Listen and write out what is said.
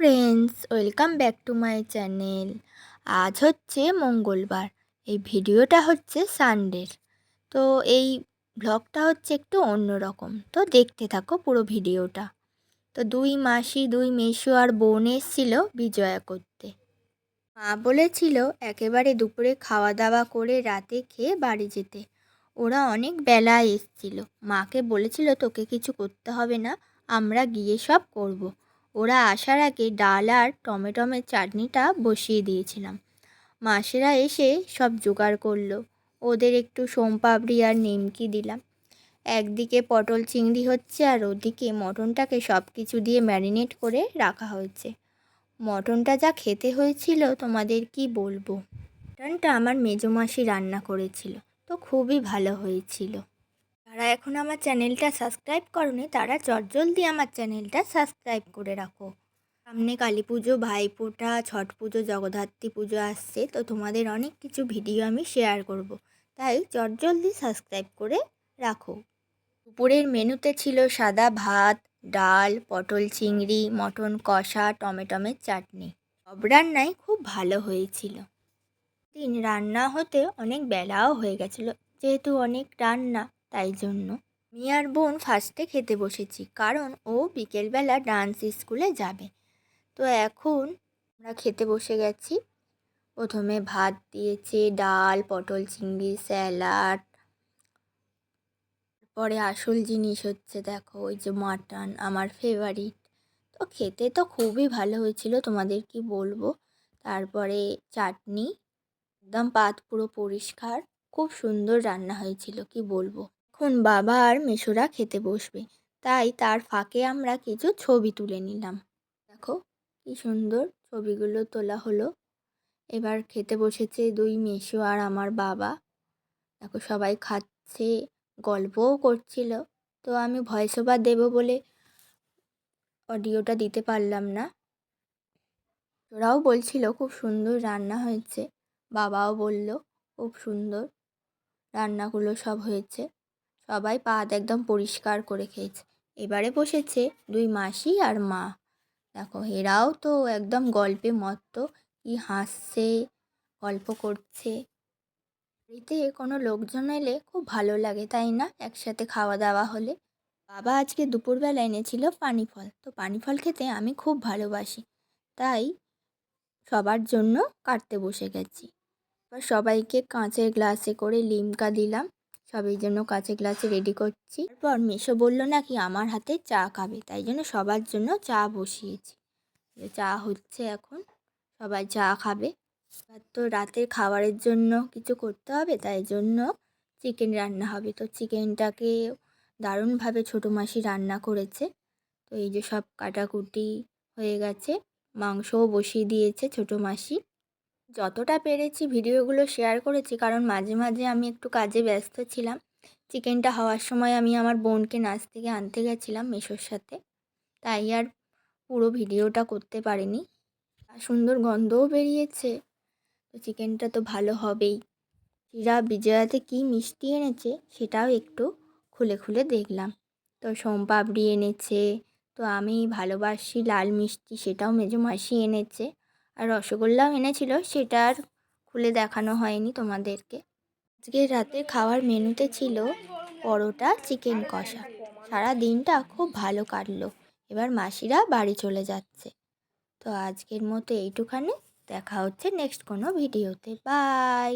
Friends welcome back to my channel আজ হচ্ছে মঙ্গলবার, এই ভিডিওটা হচ্ছে সানডের তো এই ব্লগটা হচ্ছে একটু অন্যরকম। তো দেখতে থাকো পুরো ভিডিওটা। তো দুই মাসি, দুই মেশো আর বোন এসেছিল বিজয়া করতে। মা বলেছিল একেবারে দুপুরে খাওয়া দাওয়া করে রাতে খেয়ে বাড়ি যেতে। ওরা অনেক বেলা এসছিল। মাকে বলেছিল, তোকে কিছু করতে হবে না, আমরা গিয়ে সব করব। ওরা আসার আগে ডাল আর টমেটমের চাটনিটা বসিয়ে দিয়েছিলাম। মাসেরা এসে সব জোগাড় করল। ওদের একটু সোমপাপড়ি আর নিমকি দিলাম। একদিকে পটল চিংড়ি হচ্ছে আর ওদিকে মটনটাকে সব কিছু দিয়ে ম্যারিনেট করে রাখা হয়েছে। মটনটা যা খেতে হয়েছিল তোমাদের কি বলব? মটনটা আমার মেজমাসি রান্না করেছিল, তো খুবই ভালো হয়েছিল। যারা এখন আমার চ্যানেলটা সাবস্ক্রাইব করনি, তারা চটজলদি আমার চ্যানেলটা সাবস্ক্রাইব করে রাখো। সামনে কালী পুজো ভাইফোঁটা ছট পুজো, জগদ্ধাত্রী পুজো আসছে, তো তোমাদের অনেক কিছু ভিডিও আমি শেয়ার করব। তাই চটজলদি সাবস্ক্রাইব করে রাখো। দুপুরের মেনুতে ছিল সাদা ভাত, ডাল, পটল চিংড়ি, মটন কষা টমেটমের চাটনি। সব রান্নাই খুব ভালো হয়েছিল। দিন রান্না হতে অনেক বেলাও হয়ে গেছিল, যেহেতু অনেক রান্না তাই জন্য আমি আর বোন ফার্স্টে খেতে বসেছি, কারণ ও বিকেলবেলা ডান্স স্কুলে যাবে। তো এখন আমরা খেতে বসে গেছি। প্রথমে ভাত দিয়েছে, ডাল, পটল, চিংড়ি, স্যালাড। পরে আসল জিনিস হচ্ছে দেখো, ওই যে মাটন, আমার ফেভারিট তো খেতে তো খুবই ভালো হয়েছিল, তোমাদের কি বলব? তারপরে চাটনি, একদম পাত পুরো পরিষ্কার, খুব সুন্দর রান্না হয়েছিল, কি বলব? এখন বাবা আর মেশোরা খেতে বসবে। তাই তার ফাঁকে আমরা কিছু ছবি তুলে নিলাম। দেখো, কি সুন্দর ছবিগুলো তোলা হলো। এবার খেতে বসেছে দুই মেশো আর আমার বাবা। দেখো, সবাই খাচ্ছে, গল্পও করছিল। তো আমি ভয়েস ওভার দেবো বলে অডিওটা দিতে পারলাম না। ওরাও বলছিল, খুব সুন্দর রান্না হয়েছে। বাবাও বলল, খুব সুন্দর রান্নাগুলো সব হয়েছে। সবাই পাত একদম পরিষ্কার করে খেয়েছে। এবারে বসেছে দুই মাসি আর মা। দেখো, এরাও তো একদম গল্পে মত্ত। কি হাসছে, গল্প করছে। বাড়িতে কোনো লোকজন এলে খুব ভালো লাগে, তাই না? একসাথে খাওয়া দাওয়া হলে। বাবা আজকে দুপুরবেলা এনেছিল পানি ফল। তো পানি ফল খেতে আমি খুব ভালোবাসি। তাই সবার জন্য কাটতে বসে গেছি। এবার সবাইকে কাঁচের গ্লাসে করে লিমকা দিলাম। সবাই জন্য কাঁচের গ্লাসে রেডি করছি। তারপর মেশো বলল নাকি আমার হাতে চা খাবে, তাই জন্য সবার জন্য চা বসিয়েছি। চা হচ্ছে এখন, সবাই চা খাবে। আর তো রাতের খাবারের জন্য কিছু করতে হবে, তাই জন্য চিকেন রান্না হবে। তো চিকেনটাকে দারুণভাবে ছোটো মাসি রান্না করেছে। তো এই যে সব কাটাকুটি হয়ে গেছে, মাংসও বসিয়ে দিয়েছে ছোটো মাসি। যতটা পেরেছি ভিডিওগুলো শেয়ার করেছি, কারণ মাঝে মাঝে আমি একটু কাজে ব্যস্ত ছিলাম। চিকেনটা হওয়ার সময় আমি আমার বোনকে নাচ থেকে আনতে গেছিলাম মেশোর সাথে। তাই আর পুরো ভিডিওটা করতে পারিনি। সুন্দর গন্ধও বেরিয়েছে। তো চিকেনটা তো ভালো হবেই। চিরা বিজয়াতে কী মিষ্টি এনেছে সেটাও একটু খুলে খুলে দেখলাম। তো সোমপাপড়ি এনেছে, তো আমি ভালোবাসি লাল মিষ্টি সেটাও মেজো মাসি এনেছে। আর রসগোল্লাও এনেছিল, সেটা আর খুলে দেখানো হয়নি তোমাদেরকে। আজকে রাতে খাওয়ার মেনুতে ছিল পরোটা, চিকেন কষা। সারা দিনটা খুব ভালো কাটলো। এবার মাসিরা বাড়ি চলে যাচ্ছে। তো আজকের মতো এইটুখানে। দেখা হচ্ছে নেক্সট কোনো ভিডিওতে। বাই